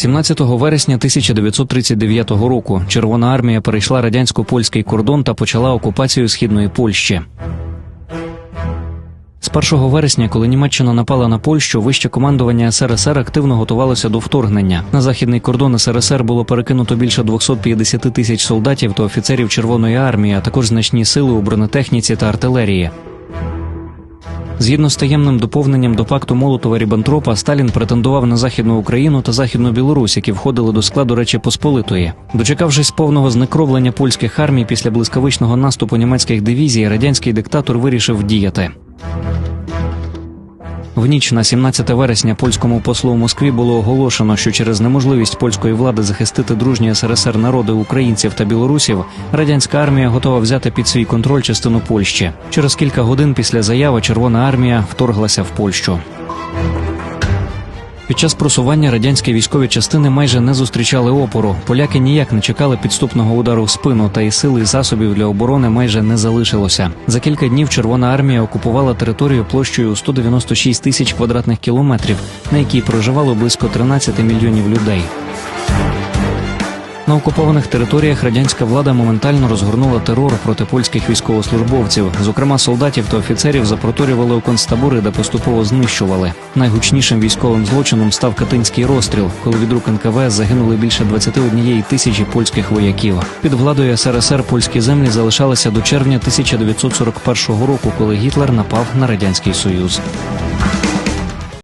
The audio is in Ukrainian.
17 вересня 1939 року Червона армія перейшла радянсько-польський кордон та почала окупацію східної Польщі. З 1 вересня, коли Німеччина напала на Польщу, вище командування СРСР активно готувалося до вторгнення. На західний кордон СРСР було перекинуто більше 250 тисяч солдатів та офіцерів Червоної армії, а також значні сили у бронетехніці та артилерії. Згідно з таємним доповненням до пакту Молотова Ріббентропа, Сталін претендував на західну Україну та західну Білорусь, які входили до складу Речі Посполитої. Дочекавшись повного знекровлення польських армій після блискавичного наступу німецьких дивізій, радянський диктатор вирішив діяти. В ніч на 17 вересня польському послу у Москві було оголошено, що через неможливість польської влади захистити дружні СРСР народи українців та білорусів, радянська армія готова взяти під свій контроль частину Польщі. Через кілька годин після заяви Червона армія вторглася в Польщу. Під час просування радянські військові частини майже не зустрічали опору. Поляки ніяк не чекали підступного удару в спину, та і сили і засобів для оборони майже не залишилося. За кілька днів Червона армія окупувала територію площею у 196 тисяч квадратних кілометрів, на якій проживало близько 13 мільйонів людей. На окупованих територіях радянська влада моментально розгорнула терор проти польських військовослужбовців. Зокрема, солдатів та офіцерів запроторювали у концтабори, де поступово знищували. Найгучнішим військовим злочином став катинський розстріл, коли від рук НКВС загинули більше 21 тисячі польських вояків. Під владою СРСР польські землі залишалися до червня 1941 року, коли Гітлер напав на радянський союз.